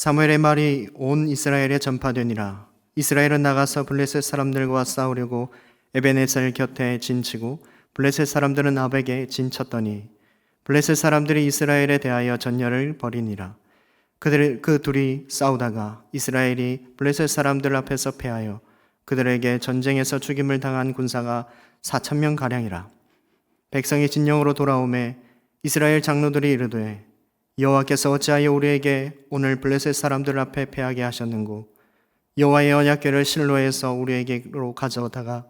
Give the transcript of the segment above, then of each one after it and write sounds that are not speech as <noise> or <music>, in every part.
사무엘의 말이 온 이스라엘에 전파되니라. 이스라엘은 나가서 블레셋 사람들과 싸우려고 에베네셀 곁에 진치고 블레셋 사람들은 아벡에 진쳤더니 블레셋 사람들이 이스라엘에 대하여 전열을 벌이니라. 그들 그 둘이 싸우다가 이스라엘이 블레셋 사람들 앞에서 패하여 그들에게 전쟁에서 죽임을 당한 군사가 4천 명 가량이라. 백성이 진영으로 돌아오매 이스라엘 장로들이 이르되 여호와께서 어찌하여 우리에게 오늘 블레셋 사람들 앞에 패하게 하셨는고 여호와의 언약궤를 실로에서 우리에게로 가져다가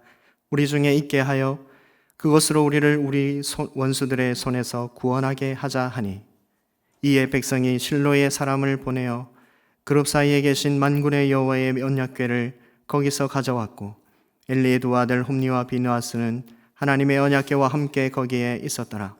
우리 중에 있게 하여 그것으로 우리를 우리 손- 원수들의 손에서 구원하게 하자 하니 이에 백성이 실로에 사람을 보내어 그룹 사이에 계신 만군의 여호와의 언약궤를 거기서 가져왔고 엘리의 두 아들 홈니와 비누아스는 하나님의 언약궤와 함께 거기에 있었더라.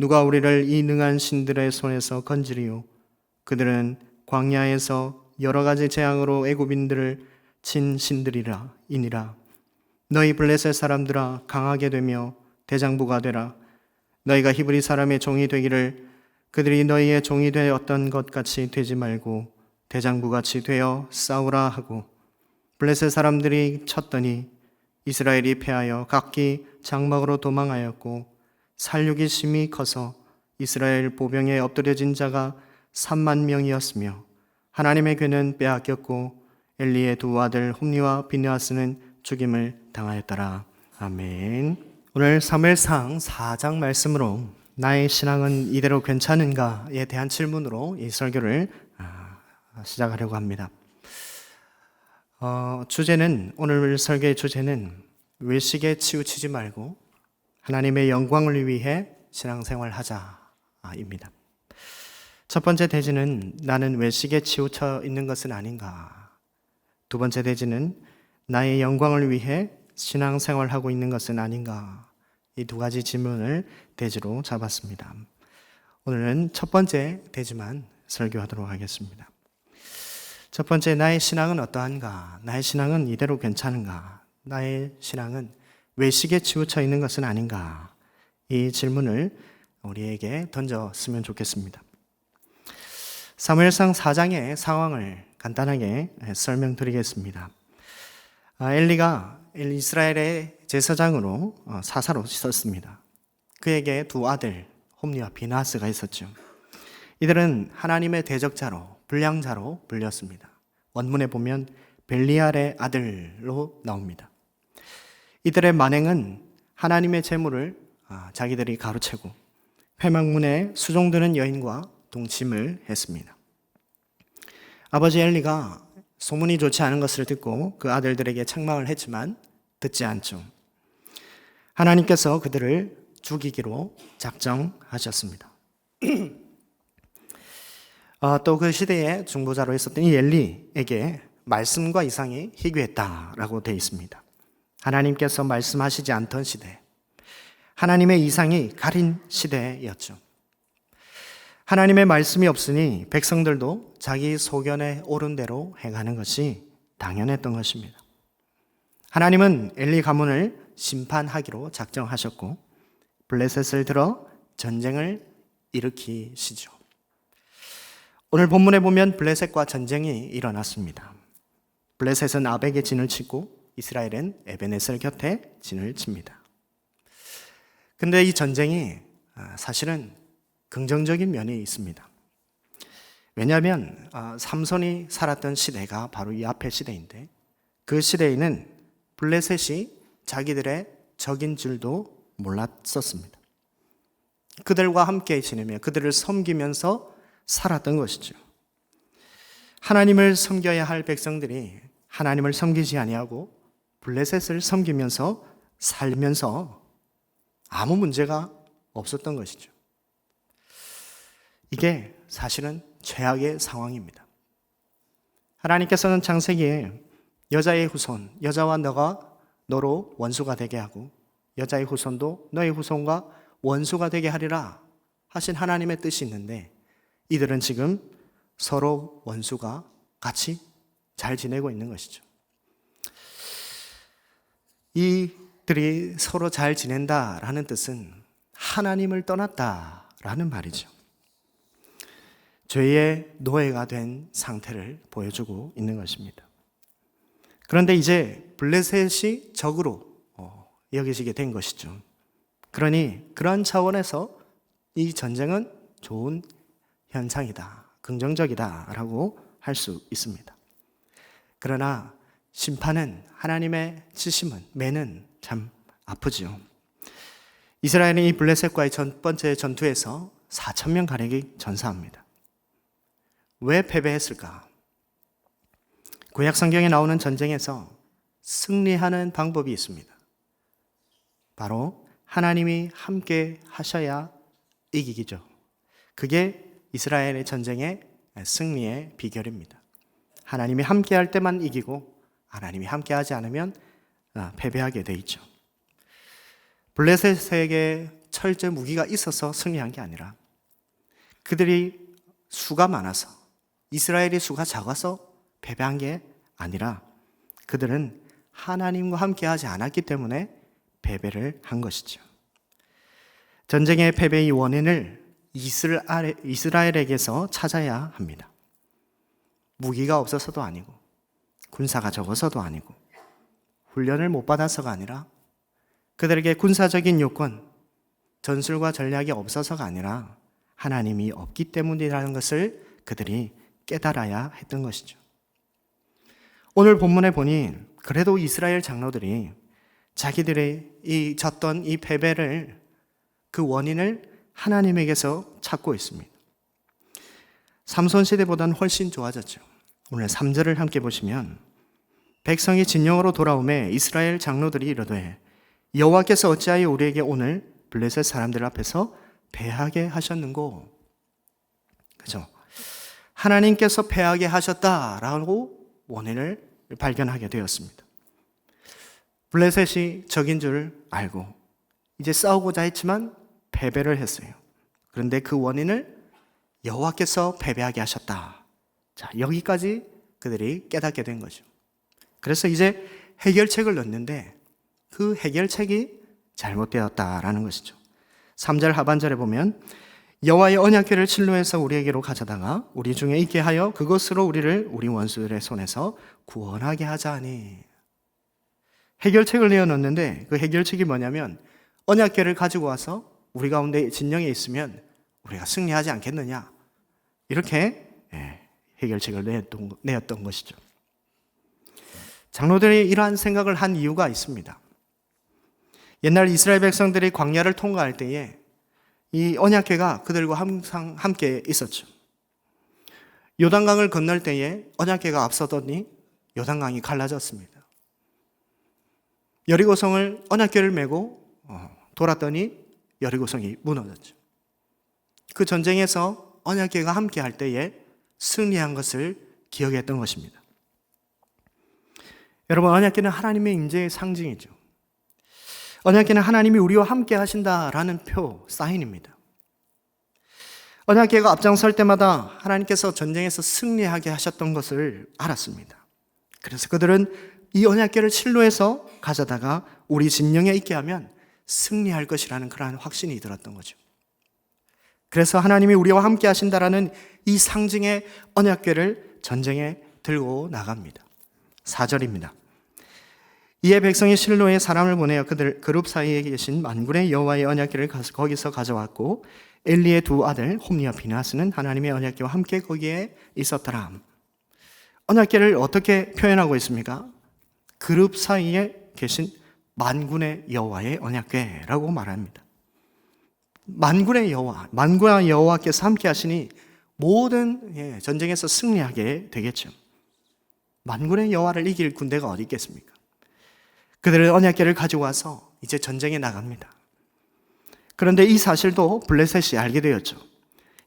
누가 우리를 이 능한 신들의 손에서 건지리요? 그들은 광야에서 여러 가지 재앙으로 애굽인들을 친 신들이라 이니라. 너희 블레셋 사람들아 강하게 되며 대장부가 되라. 너희가 히브리 사람의 종이 되기를 그들이 너희의 종이 되었던 것 같이 되지 말고 대장부 같이 되어 싸우라 하고 블레셋 사람들이 쳤더니 이스라엘이 패하여 각기 장막으로 도망하였고 살육이 심히 커서 이스라엘 보병에 엎드려진 자가 3만 명이었으며 하나님의 괴는 빼앗겼고 엘리의 두 아들 홈니와 비느하스는 죽임을 당하였더라. 아멘. 오늘 사무엘상 4장 말씀으로 나의 신앙은 이대로 괜찮은가에 대한 질문으로 이 설교를 아, 시작하려고 합니다. 어, 주제는 오늘 설교의 주제는 외식에 치우치지 말고 하나님의 영광을 위해 신앙생활 하자입니다. 첫 번째 대지는 나는 외식에 치우쳐 있는 것은 아닌가. 두 번째 대지는 나의 영광을 위해 신앙생활하고 있는 것은 아닌가. 이 두 가지 질문을 대지로 잡았습니다. 오늘은 첫 번째 대지만 설교하도록 하겠습니다. 첫 번째, 나의 신앙은 어떠한가? 나의 신앙은 이대로 괜찮은가? 나의 신앙은 외식에 치우쳐 있는 것은 아닌가? 이 질문을 우리에게 던졌으면 좋겠습니다. 사무엘상 4장의 상황을 간단하게 설명드리겠습니다. 아, 엘리가 이스라엘의 제사장으로 어, 사사로 있었습니다. 그에게 두 아들 홈리와 비나스가 있었죠. 이들은 하나님의 대적자로 불량자로 불렸습니다. 원문에 보면 벨리알의 아들로 나옵니다. 이들의 만행은 하나님의 재물을 아, 자기들이 가로채고 회막문에 수종드는 여인과 동침을 했습니다. 아버지 엘리가 소문이 좋지 않은 것을 듣고 그 아들들에게 책망을 했지만 듣지 않죠. 하나님께서 그들을 죽이기로 작정하셨습니다. <clears throat> 아, 또그 시대에 중보자로 있었던 이 엘리에게 말씀과 이상이 희귀했다라고 되어 있습니다. 하나님께서 말씀하시지 않던 시대, 하나님의 이상이 가린 시대였죠. 하나님의 말씀이 없으니 백성들도 자기 소견에 옳은 대로 행하는 것이 당연했던 것입니다. 하나님은 엘리 가문을 심판하기로 작정하셨고 블레셋을 들어 전쟁을 일으키시죠. 오늘 본문에 보면 블레셋과 전쟁이 일어났습니다. 블레셋은 아벡에 진을 치고 이스라엘은 에베네셀 곁에 진을 칩니다. 근데 이 전쟁이 아, 사실은 긍정적인 면이 있습니다. 왜냐하면 아, 삼손이 살았던 시대가 바로 이 앞의 시대인데 그 시대에는 블레셋이 자기들의 적인 줄도 몰랐었습니다. 그들과 함께 지내며 그들을 섬기면서 살았던 것이죠. 하나님을 섬겨야 할 백성들이 하나님을 섬기지 아니하고 블레셋을 섬기면서 살면서 아무 문제가 없었던 것이죠. 이게 사실은 최악의 상황입니다. 하나님께서는 창세기에 여자의 후손, 여자와 너가 너로 원수가 되게 하고 여자의 후손도 너의 후손과 원수가 되게 하리라 하신 하나님의 뜻이 있는데 이들은 지금 서로 원수가 같이 잘 지내고 있는 것이죠. 이들이 서로 잘 지낸다라는 뜻은 하나님을 떠났다라는 말이죠. 죄의 노예가 된 상태를 보여주고 있는 것입니다. 그런데 이제 블레셋이 적으로 어, 여기시게 된 것이죠. 그러니 그런 차원에서 이 전쟁은 좋은 현상이다, 긍정적이다라고 할 수 있습니다. 그러나 심판은 하나님의 치심은 매는 참 아프지요. 이스라엘은 이 블레셋과의 첫 번째 전투에서 4천 명 가량이 전사합니다. 왜 패배했을까? 구약 성경에 나오는 전쟁에서 승리하는 방법이 있습니다. 바로 하나님이 함께 하셔야 이기기죠. 그게 이스라엘의 전쟁의 승리의 비결입니다. 하나님이 함께 할 때만 이기고 하나님이 함께 하지 않으면 아, 패배하게 돼 있죠. 블레셋에게 철제 무기가 있어서 승리한 게 아니라 그들이 수가 많아서 이스라엘의 수가 작아서 패배한 게 아니라 그들은 하나님과 함께 하지 않았기 때문에 패배를 한 것이죠. 전쟁의 패배의 원인을 이스라엘, 이스라엘에게서 찾아야 합니다. 무기가 없어서도 아니고, 군사가 적어서도 아니고, 훈련을 못 받아서가 아니라, 그들에게 군사적인 요건, 전술과 전략이 없어서가 아니라, 하나님이 없기 때문이라는 것을 그들이 깨달아야 했던 것이죠. 오늘 본문에 보니, 그래도 이스라엘 장로들이 자기들의 이 졌던 이 패배를 그 원인을 하나님에게서 찾고 있습니다. 삼손 시대보다는 훨씬 좋아졌죠. 오늘 3절을 함께 보시면 백성이 진영으로 돌아오매 이스라엘 장로들이 이르되 여호와께서 어찌하여 우리에게 오늘 블레셋 사람들 앞에서 패하게 하셨는고 그죠? 하나님께서 패하게 하셨다라고 원인을 발견하게 되었습니다. 블레셋이 적인 줄 알고 이제 싸우고자 했지만 패배를 했어요. 그런데 그 원인을 여호와께서 패배하게 하셨다. 자, 여기까지 그들이 깨닫게 된 거죠. 그래서 이제 해결책을 넣는데 그 해결책이 잘못되었다라는 것이죠. 3절 하반절에 보면 여호와의 언약궤를 칠로해서 우리에게로 가져다가 우리 중에 있게 하여 그것으로 우리를 우리 원수들의 손에서 구원하게 하자니 해결책을 내어 놓는데 그 해결책이 뭐냐면 언약궤를 가지고 와서 우리 가운데 진영에 있으면 우리가 승리하지 않겠느냐 이렇게 예, 해결책을 내었던, 내었던 것이죠. 장로들이 이러한 생각을 한 이유가 있습니다. 옛날 이스라엘 백성들이 광야를 통과할 때에 이 언약궤가 그들과 항상 함께 있었죠. 요단강을 건널 때에 언약궤가 앞서더니 요단강이 갈라졌습니다. 여리고성을 언약궤를 메고 어, 돌았더니 여리고성이 무너졌죠. 그 전쟁에서 언약궤가 함께 할 때에 승리한 것을 기억했던 것입니다. 여러분 언약궤는 하나님의 임재의 상징이죠. 언약궤는 하나님이 우리와 함께 하신다라는 표 사인입니다. 언약궤가 앞장설 때마다 하나님께서 전쟁에서 승리하게 하셨던 것을 알았습니다. 그래서 그들은 이 언약궤를 칠로해서 가져다가 우리 진영에 있게 하면 승리할 것이라는 그러한 확신이 들었던 거죠. 그래서 하나님이 우리와 함께 하신다라는 이 상징의 언약궤를 전쟁에 들고 나갑니다. 4절입니다. 이에 백성이 실로에 사람을 보내어 그들 그룹 사이에 계신 만군의 여호와의 언약궤를 거기서 가져왔고 엘리의 두 아들 홈리와 비나스는 하나님의 언약궤와 함께 거기에 있었더라. 언약궤를 어떻게 표현하고 있습니까? 그룹 사이에 계신 만군의 여호와의 언약궤라고 말합니다. 만군의 여호와, 만군의 여호와께서 함께 하시니 모든 예, 전쟁에서 승리하게 되겠죠. 만군의 여호와를 이길 군대가 어디 있겠습니까? 그들의 언약궤를 가지고 와서 이제 전쟁에 나갑니다. 그런데 이 사실도 블레셋이 알게 되었죠.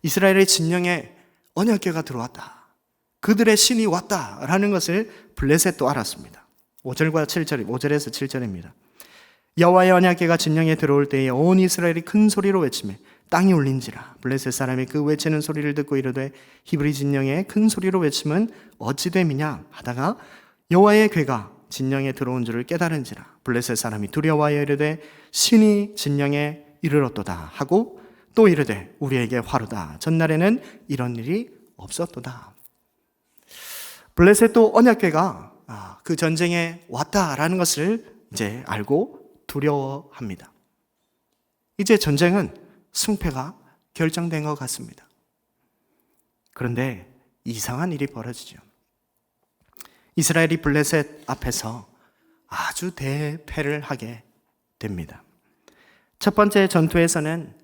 이스라엘의 진영에 언약궤가 들어왔다. 그들의 신이 왔다라는 것을 블레셋도 알았습니다. 5절과 7절, 5절에서 7절입니다. 여호와의 언약궤가 진영에 들어올 때에 온 이스라엘이 큰 소리로 외치며 땅이 울린지라. 블레셋 사람이 그 외치는 소리를 듣고 이르되 히브리 진영에 큰 소리로 외치면 어찌 됨이냐 하다가 여호와의 궤가 진영에 들어온 줄을 깨달은지라. 블레셋 사람이 두려워하여 이르되 신이 진영에 이르렀도다 하고 또 이르되 우리에게 화로다. 전날에는 이런 일이 없었도다. 블레셋도 언약궤가 아, 그 전쟁에 왔다라는 것을 이제 알고 두려워합니다. 이제 전쟁은 승패가 결정된 것 같습니다. 그런데 이상한 일이 벌어지죠. 이스라엘이 블레셋 앞에서 아주 대패를 하게 됩니다. 첫 번째 전투에서는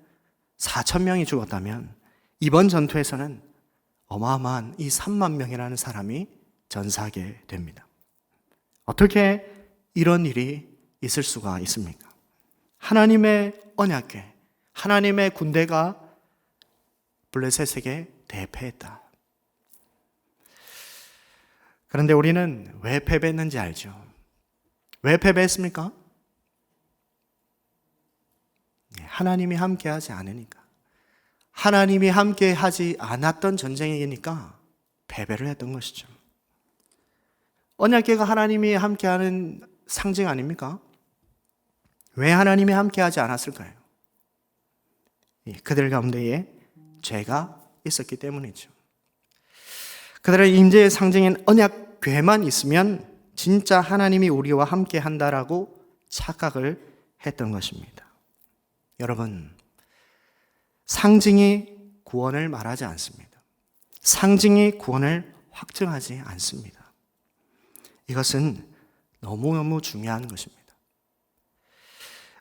4천 명이 죽었다면 이번 전투에서는 어마어마한 이 3만 명이라는 사람이 전사하게 됩니다. 어떻게 이런 일이 있을 수가 있습니까? 하나님의 언약궤, 하나님의 군대가 블레셋에게 대패했다. 그런데 우리는 왜 패배했는지 알죠? 왜 패배했습니까? 네, 하나님이 함께 하지 않으니까. 하나님이 함께 하지 않았던 전쟁이니까 패배를 했던 것이죠. 언약궤가 하나님이 함께하는 상징 아닙니까? 왜 하나님이 함께하지 않았을까요? 그들 가운데에 죄가 있었기 때문이죠. 그들의 임재의 상징인 언약궤만 있으면 진짜 하나님이 우리와 함께 한다라고 착각을 했던 것입니다. 여러분, 상징이 구원을 말하지 않습니다. 상징이 구원을 확증하지 않습니다. 이것은 너무너무 중요한 것입니다.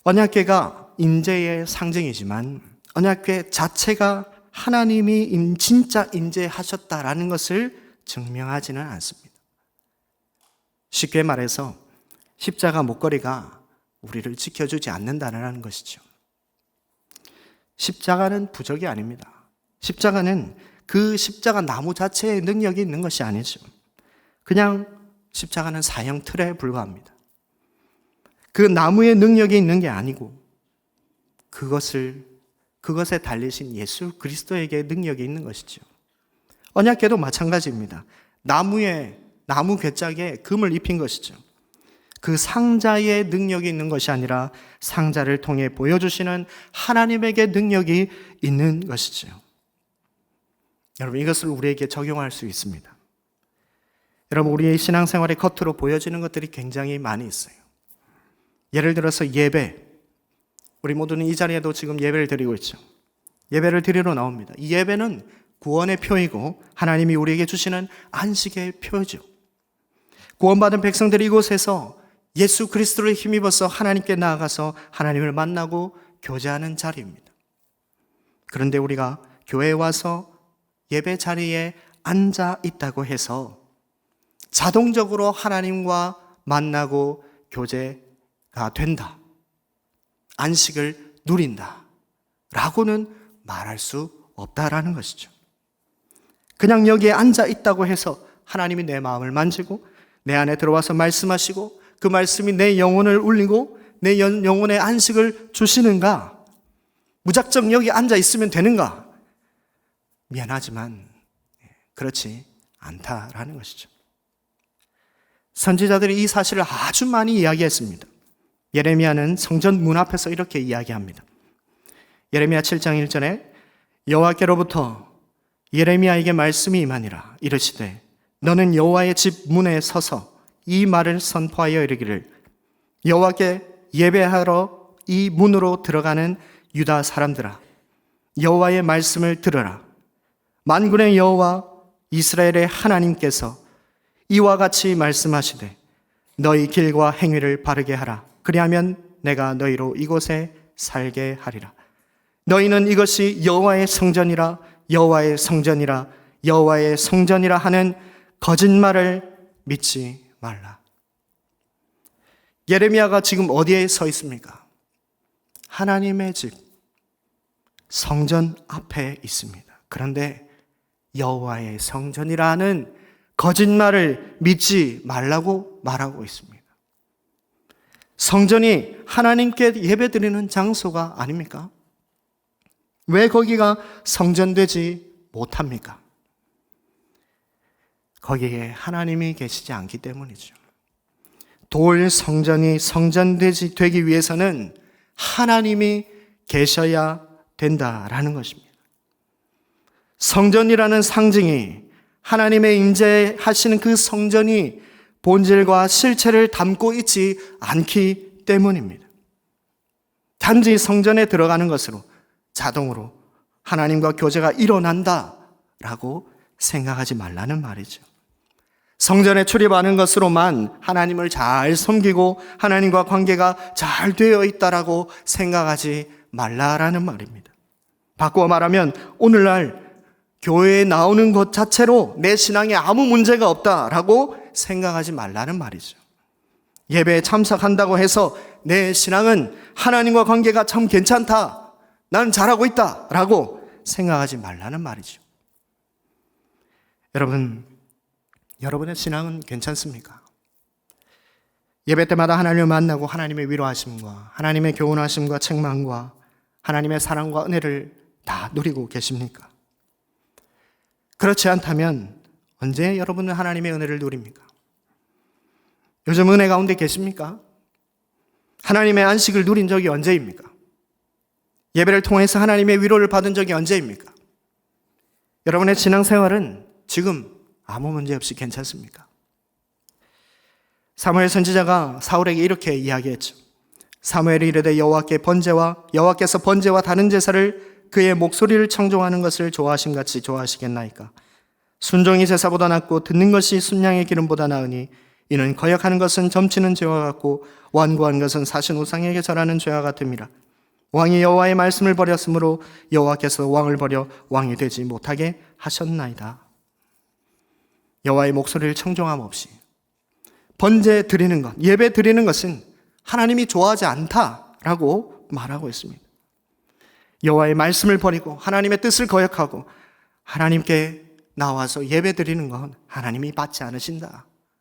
언약궤가 임재의 상징이지만 언약궤 자체가 하나님이 진짜 임재하셨다라는 것을 증명하지는 않습니다. 쉽게 말해서 십자가 목걸이가 우리를 지켜주지 않는다는 것이죠. 십자가는 부적이 아닙니다. 십자가는 그 십자가 나무 자체의 능력이 있는 것이 아니죠. 그냥 십자가는 사형 틀에 불과합니다. 그 나무의 능력이 있는 게 아니고 그것을 그것에 달리신 예수 그리스도에게 능력이 있는 것이죠. 언약궤도 마찬가지입니다. 나무에 나무 괴짝에 금을 입힌 것이죠. 그 상자의 능력이 있는 것이 아니라 상자를 통해 보여주시는 하나님에게 능력이 있는 것이죠. 여러분 이것을 우리에게 적용할 수 있습니다. 여러분 우리의 신앙생활의 겉으로 보여지는 것들이 굉장히 많이 있어요. 예를 들어서 예배. 우리 모두는 이 자리에도 지금 예배를 드리고 있죠. 예배를 드리러 나옵니다. 이 예배는 구원의 표이고 하나님이 우리에게 주시는 안식의 표죠. 구원받은 백성들이 이곳에서 예수 그리스도를 힘입어서 하나님께 나아가서 하나님을 만나고 교제하는 자리입니다. 그런데 우리가 교회에 와서 예배 자리에 앉아 있다고 해서 자동적으로 하나님과 만나고 교제가 된다. 안식을 누린다. 라고는 말할 수 없다라는 것이죠. 그냥 여기에 앉아 있다고 해서 하나님이 내 마음을 만지고 내 안에 들어와서 말씀하시고 그 말씀이 내 영혼을 울리고 내 영혼의 안식을 주시는가? 무작정 여기 앉아 있으면 되는가? 미안하지만 그렇지 않다라는 것이죠. 선지자들이 이 사실을 아주 많이 이야기했습니다. 예레미야는 성전 문 앞에서 이렇게 이야기합니다. 예레미야 7장 1절에 여호와께로부터 예레미야에게 말씀이 임하니라 이르시되 너는 여호와의 집 문에 서서 이 말을 선포하여 이르기를 여호와께 예배하러 이 문으로 들어가는 유다 사람들아 여호와의 말씀을 들으라 만군의 여호와 이스라엘의 하나님께서 이와 같이 말씀하시되 너희 길과 행위를 바르게 하라 그리하면 내가 너희로 이곳에 살게 하리라 너희는 이것이 여호와의 성전이라 여호와의 성전이라 여호와의 성전이라 하는 거짓말을 믿지 말라. 예레미야가 지금 어디에 서 있습니까? 하나님의 집 성전 앞에 있습니다. 그런데 여호와의 성전이라는 거짓말을 믿지 말라고 말하고 있습니다. 성전이 하나님께 예배드리는 장소가 아닙니까? 왜 거기가 성전되지 못합니까? 거기에 하나님이 계시지 않기 때문이죠. 돌 성전이 성전되지 되기 위해서는 하나님이 계셔야 된다라는 것입니다. 성전이라는 상징이 하나님의 임재하시는 그 성전이 본질과 실체를 담고 있지 않기 때문입니다. 단지 성전에 들어가는 것으로 자동으로 하나님과 교제가 일어난다라고 생각하지 말라는 말이죠. 성전에 출입하는 것으로만 하나님을 잘 섬기고 하나님과 관계가 잘 되어 있다라고 생각하지 말라라는 말입니다. 바꾸어 말하면 오늘날 교회에 나오는 것 자체로 내 신앙에 아무 문제가 없다라고 생각하지 말라는 말이죠. 예배에 참석한다고 해서 내 신앙은 하나님과 관계가 참 괜찮다. 나는 잘하고 있다. 라고 생각하지 말라는 말이죠. 여러분, 여러분의 신앙은 괜찮습니까? 예배 때마다 하나님을 만나고 하나님의 위로하심과 하나님의 교훈하심과 책망과 하나님의 사랑과 은혜를 다 누리고 계십니까? 그렇지 않다면 언제 여러분은 하나님의 은혜를 누립니까? 요즘 은혜 가운데 계십니까? 하나님의 안식을 누린 적이 언제입니까? 예배를 통해서 하나님의 위로를 받은 적이 언제입니까? 여러분의 신앙생활은 지금 아무 문제 없이 괜찮습니까? 사무엘 선지자가 사울에게 이렇게 이야기했죠. 사무엘이 이르되 여호와께 번제와 여호와께서 번제와 다른 제사를 그의 목소리를 청종하는 것을 좋아하심 같이 좋아하시겠나이까? 순종이 제사보다 낫고 듣는 것이 순양의 기름보다 나으니 이는 거역하는 것은 점치는 죄와 같고 완고한 것은 사신 우상에게 절하는 죄와 같음이라. 왕이 여호와의 말씀을 버렸으므로 여호와께서 왕을 버려 왕이 되지 못하게 하셨나이다. 여호와의 목소리를 청종함 없이 번제 드리는 것, 예배 드리는 것은 하나님이 좋아하지 않다라고 말하고 있습니다. 여호와의 말씀을 버리고 하나님의 뜻을 거역하고 하나님께 나와서 예배 드리는 건 하나님이 받지 않으신다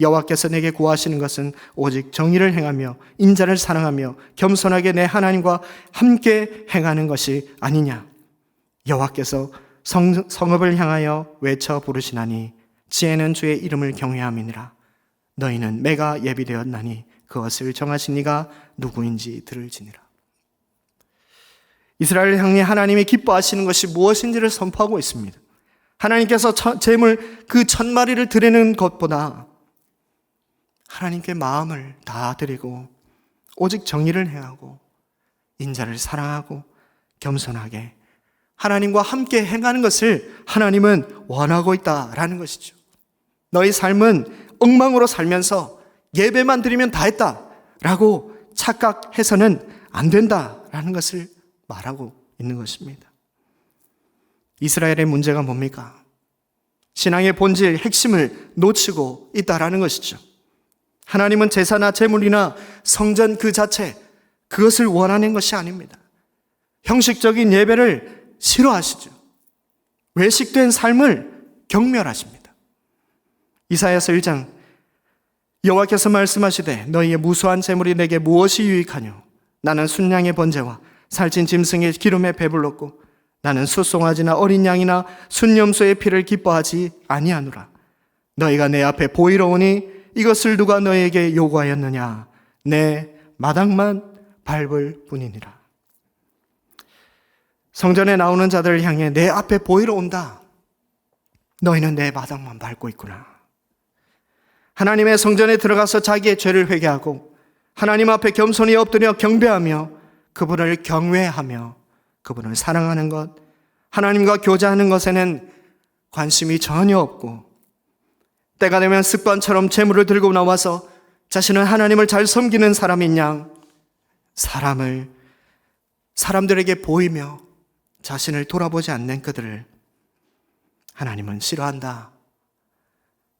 여호와께서 내게 구하시는 것은 오직 정의를 행하며 인자를 사랑하며 겸손하게 내 하나님과 함께 행하는 것이 아니냐? 여호와께서 성, 성읍을 향하여 외쳐 부르시나니 지혜는 주의 이름을 경외함이니라. 너희는 매가 예비되었나니 그것을 정하신 이가 누구인지 들을지니라. 이스라엘 향해 하나님이 기뻐하시는 것이 무엇인지를 선포하고 있습니다. 하나님께서 재물 그 천 마리를 드리는 것보다 하나님께 마음을 다 드리고 오직 정의를 행하고 인자를 사랑하고 겸손하게 하나님과 함께 행하는 것을 하나님은 원하고 있다라는 것이죠. 너희 삶은 엉망으로 살면서 예배만 드리면 다 했다라고 착각해서는 안 된다라는 것을 말하고 있는 것입니다. 이스라엘의 문제가 뭡니까? 신앙의 본질, 핵심을 놓치고 있다라는 것이죠. 하나님은 제사나 제물이나 성전 그 자체, 그것을 원하는 것이 아닙니다. 형식적인 예배를 싫어하시죠. 외식된 삶을 경멸하십니다. 이사야서 1장 여호와께서 말씀하시되 너희의 무수한 재물이 내게 무엇이 유익하뇨 나는 순양의 번제와 살찐 짐승의 기름에 배불렀고 나는 수송아지나 어린 양이나 순염소의 피를 기뻐하지 아니하노라 너희가 내 앞에 보이러 오니 이것을 누가 너에게 요구하였느냐? 내 마당만 밟을 뿐이니라. 성전에 나오는 자들을 향해 내 앞에 보이러 온다. 너희는 내 마당만 밟고 있구나. 하나님의 성전에 들어가서 자기의 죄를 회개하고 하나님 앞에 겸손히 엎드려 경배하며 그분을 경외하며 그분을 사랑하는 것, 하나님과 교제하는 것에는 관심이 전혀 없고 때가 되면 습관처럼 재물을 들고 나와서 자신은 하나님을 잘 섬기는 사람인 양 사람을 사람들에게 보이며 자신을 돌아보지 않는 그들을 하나님은 싫어한다.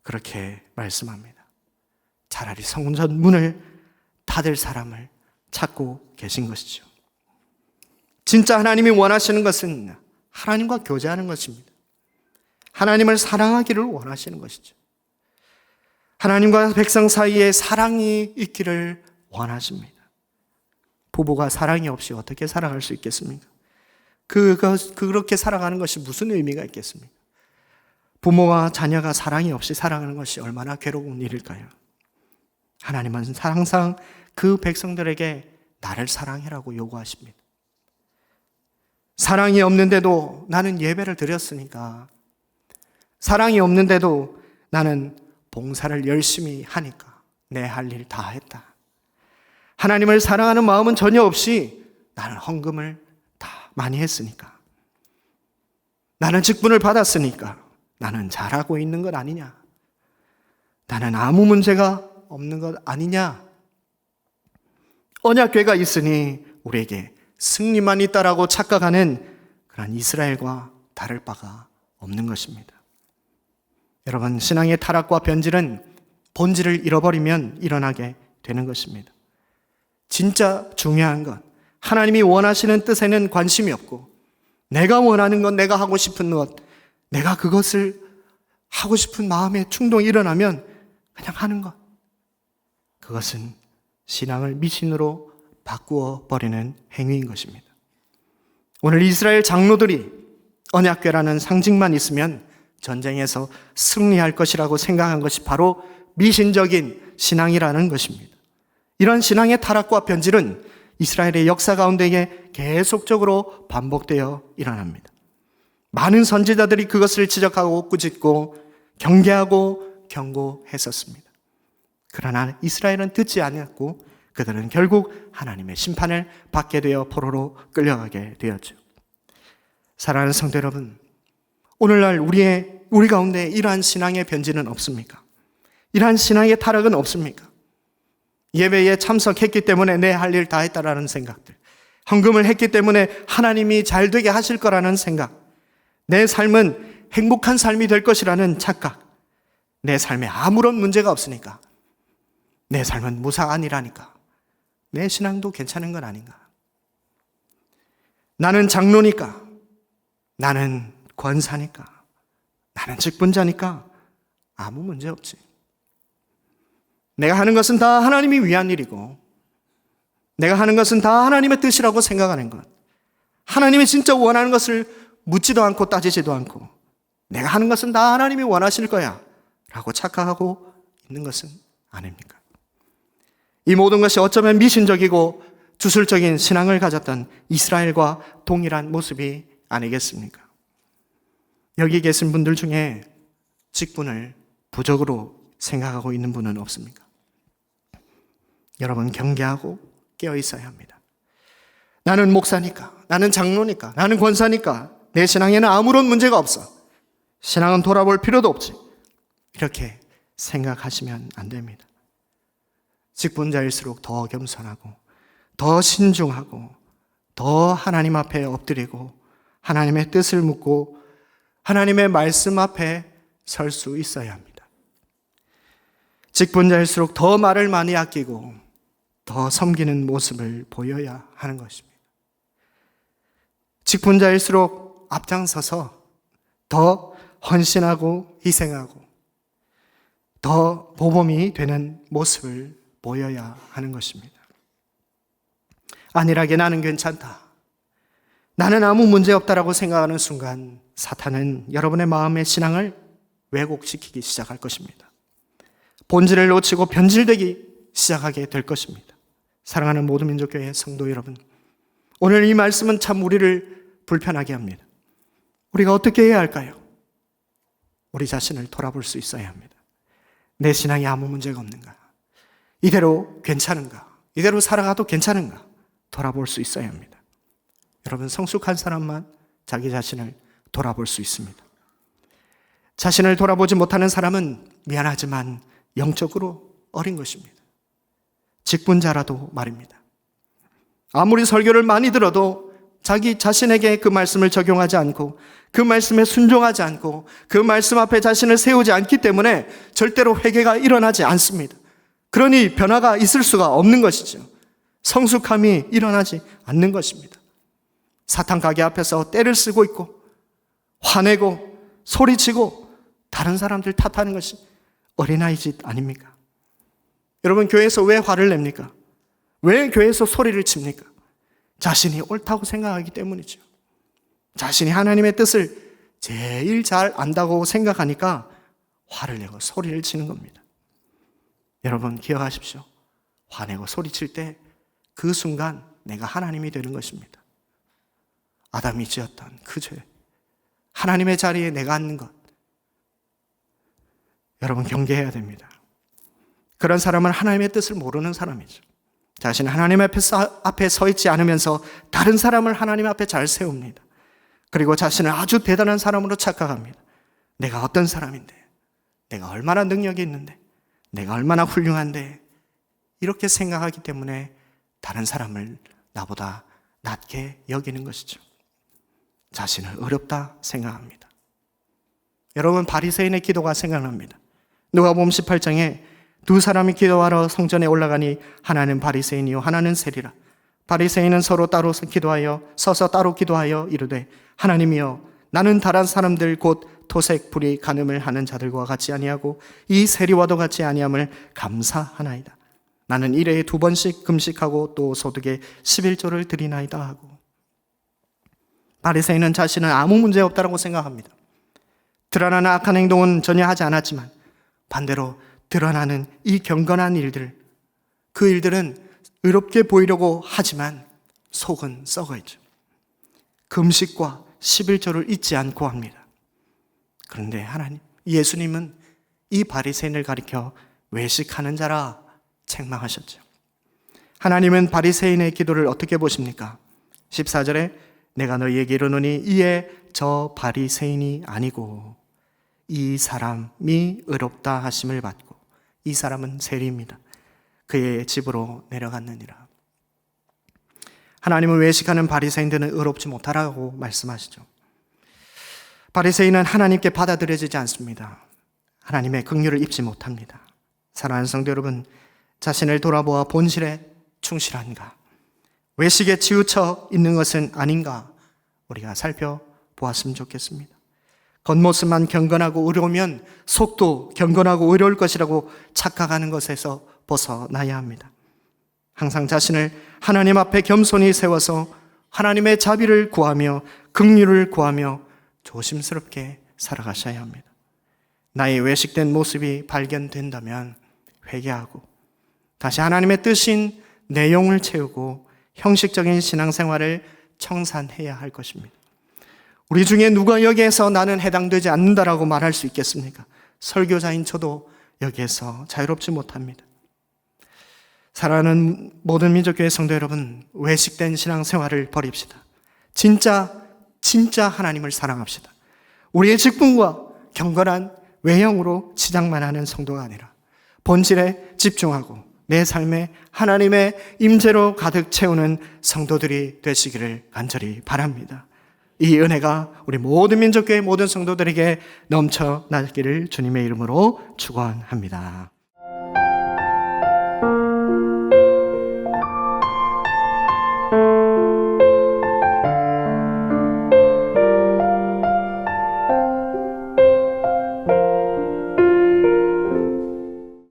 그렇게 말씀합니다. 차라리 성전 문을 닫을 사람을 찾고 계신 것이죠. 진짜 하나님이 원하시는 것은 하나님과 교제하는 것입니다. 하나님을 사랑하기를 원하시는 것이죠. 하나님과 백성 사이에 사랑이 있기를 원하십니다. 부부가 사랑이 없이 어떻게 살아갈 수 있겠습니까? 그거, 그렇게 살아가는 것이 무슨 의미가 있겠습니까? 부모와 자녀가 사랑이 없이 살아가는 것이 얼마나 괴로운 일일까요? 하나님은 항상 그 백성들에게 나를 사랑해라고 요구하십니다. 사랑이 없는데도 나는 예배를 드렸으니까, 사랑이 없는데도 나는 봉사를 열심히 하니까 내 할 일 다 했다. 하나님을 사랑하는 마음은 전혀 없이 나는 헌금을 다 많이 했으니까. 나는 직분을 받았으니까. 나는 잘하고 있는 것 아니냐. 나는 아무 문제가 없는 것 아니냐. 언약궤가 있으니 우리에게 승리만 있다라고 착각하는 그런 이스라엘과 다를 바가 없는 것입니다. 여러분, 신앙의 타락과 변질은 본질을 잃어버리면 일어나게 되는 것입니다. 진짜 중요한 것, 하나님이 원하시는 뜻에는 관심이 없고, 내가 원하는 것, 내가 하고 싶은 것, 내가 그것을 하고 싶은 마음의 충동이 일어나면 그냥 하는 것. 그것은 신앙을 미신으로 바꾸어 버리는 행위인 것입니다. 오늘 이스라엘 장로들이 언약궤라는 상징만 있으면 전쟁에서 승리할 것이라고 생각한 것이 바로 미신적인 신앙이라는 것입니다. 이런 신앙의 타락과 변질은 이스라엘의 역사 가운데 계속적으로 반복되어 일어납니다. 많은 선지자들이 그것을 지적하고 꾸짖고 경계하고 경고했었습니다. 그러나 이스라엘은 듣지 않았고 그들은 결국 하나님의 심판을 받게 되어 포로로 끌려가게 되었죠. 사랑하는 성도 여러분, 오늘날 우리의 우리 가운데 이러한 신앙의 변질은 없습니까? 이러한 신앙의 타락은 없습니까? 예배에 참석했기 때문에 내 할 일 다 했다라는 생각들. 헌금을 했기 때문에 하나님이 잘 되게 하실 거라는 생각. 내 삶은 행복한 삶이 될 것이라는 착각. 내 삶에 아무런 문제가 없으니까. 내 삶은 무사 아니라니까. 내 신앙도 괜찮은 건 아닌가. 나는 장로니까. 나는 권사니까. 나는 직분자니까. 아무 문제 없지. 내가 하는 것은 다 하나님이 위한 일이고, 내가 하는 것은 다 하나님의 뜻이라고 생각하는 것. 하나님이 진짜 원하는 것을 묻지도 않고 따지지도 않고, 내가 하는 것은 다 하나님이 원하실 거야. 라고 착각하고 있는 것은 아닙니까? 이 모든 것이 어쩌면 미신적이고 주술적인 신앙을 가졌던 이스라엘과 동일한 모습이 아니겠습니까? 여기 계신 분들 중에 직분을 부적으로 생각하고 있는 분은 없습니까? 여러분 경계하고 깨어 있어야 합니다. 나는 목사니까, 나는 장로니까, 나는 권사니까 내 신앙에는 아무런 문제가 없어. 신앙은 돌아볼 필요도 없지. 이렇게 생각하시면 안 됩니다. 직분자일수록 더 겸손하고, 더 신중하고, 더 하나님 앞에 엎드리고, 하나님의 뜻을 묻고, 하나님의 말씀 앞에 설 수 있어야 합니다. 직분자일수록 더 말을 많이 아끼고, 더 섬기는 모습을 보여야 하는 것입니다. 직분자일수록 앞장서서 더 헌신하고 희생하고 더 모범이 되는 모습을 보여야 하는 것입니다. 안일하게 나는 괜찮다. 나는 아무 문제 없다라고 생각하는 순간 사탄은 여러분의 마음의 신앙을 왜곡시키기 시작할 것입니다. 본질을 놓치고 변질되기 시작하게 될 것입니다. 사랑하는 모든 민족교회 성도 여러분, 오늘 이 말씀은 참 우리를 불편하게 합니다. 우리가 어떻게 해야 할까요? 우리 자신을 돌아볼 수 있어야 합니다. 내 신앙이 아무 문제가 없는가? 이대로 괜찮은가? 이대로 살아가도 괜찮은가? 돌아볼 수 있어야 합니다. 여러분, 성숙한 사람만 자기 자신을 돌아볼 수 있습니다. 자신을 돌아보지 못하는 사람은 미안하지만 영적으로 어린 것입니다. 직분자라도 말입니다. 아무리 설교를 많이 들어도 자기 자신에게 그 말씀을 적용하지 않고 그 말씀에 순종하지 않고 그 말씀 앞에 자신을 세우지 않기 때문에 절대로 회개가 일어나지 않습니다. 그러니 변화가 있을 수가 없는 것이죠. 성숙함이 일어나지 않는 것입니다. 사탄 가게 앞에서 때를 쓰고 있고 화내고 소리치고 다른 사람들 탓하는 것이 어린아이 짓 아닙니까? 여러분 교회에서 왜 화를 냅니까? 왜 교회에서 소리를 칩니까? 자신이 옳다고 생각하기 때문이죠. 자신이 하나님의 뜻을 제일 잘 안다고 생각하니까 화를 내고 소리를 치는 겁니다. 여러분 기억하십시오. 화내고 소리칠 때 그 순간 내가 하나님이 되는 것입니다. 아담이 지었던 그 죄. 하나님의 자리에 내가 앉는 것. 여러분 경계해야 됩니다. 그런 사람은 하나님의 뜻을 모르는 사람이죠. 자신 하나님 앞에 서, 앞에 서 있지 않으면서 다른 사람을 하나님 앞에 잘 세웁니다. 그리고 자신을 아주 대단한 사람으로 착각합니다. 내가 어떤 사람인데, 내가 얼마나 능력이 있는데, 내가 얼마나 훌륭한데, 이렇게 생각하기 때문에 다른 사람을 나보다 낮게 여기는 것이죠. 자신을 어렵다 생각합니다. 여러분 바리새인의 기도가 생각납니다. 누가복음 18장에 두 사람이 기도하러 성전에 올라가니 하나는 바리새인이요 하나는 세리라. 바리새인은 서로 따로 기도하여 서서 따로 기도하여 이르되 하나님이여 나는 다른 사람들 곧 토색 불이 간음을 하는 자들과 같이 아니하고 이 세리와도 같이 아니함을 감사하나이다. 나는 일회에 두 번씩 금식하고 또 소득에 11조를 드리나이다 하고 바리새인은 자신은 아무 문제 없다고 생각합니다. 드러나는 악한 행동은 전혀 하지 않았지만 반대로 드러나는 이 경건한 일들 그 일들은 의롭게 보이려고 하지만 속은 썩어 있죠. 금식과 11조를 잊지 않고 합니다. 그런데 하나님 예수님은 이 바리새인을 가리켜 외식하는 자라 책망하셨죠. 하나님은 바리새인의 기도를 어떻게 보십니까? 14절에 내가 너희에게 이르노니 이에 저 바리새인이 아니고 이 사람이 의롭다 하심을 받고 이 사람은 세리입니다. 그의 집으로 내려갔느니라. 하나님은 외식하는 바리새인들은 의롭지 못하라고 말씀하시죠. 바리새인은 하나님께 받아들여지지 않습니다. 하나님의 긍휼을 입지 못합니다. 사랑하는 성도 여러분, 자신을 돌아보아 본실에 충실한가? 외식에 치우쳐 있는 것은 아닌가? 우리가 살펴보았으면 좋겠습니다. 겉모습만 경건하고 의로우면 속도 경건하고 의로울 것이라고 착각하는 것에서 벗어나야 합니다. 항상 자신을 하나님 앞에 겸손히 세워서 하나님의 자비를 구하며 긍휼을 구하며 조심스럽게 살아가셔야 합니다. 나의 외식된 모습이 발견된다면 회개하고 다시 하나님의 뜻인 내용을 채우고 형식적인 신앙생활을 청산해야 할 것입니다. 우리 중에 누가 여기에서 나는 해당되지 않는다라고 말할 수 있겠습니까? 설교자인 저도 여기에서 자유롭지 못합니다. 사랑하는 모든 민족교회 성도 여러분, 외식된 신앙생활을 버립시다. 진짜, 진짜 하나님을 사랑합시다. 우리의 직분과 경건한 외형으로 치장만 하는 성도가 아니라 본질에 집중하고 내 삶에 하나님의 임재로 가득 채우는 성도들이 되시기를 간절히 바랍니다. 이 은혜가 우리 모든 민족교회 모든 성도들에게 넘쳐나기를 주님의 이름으로 축원합니다.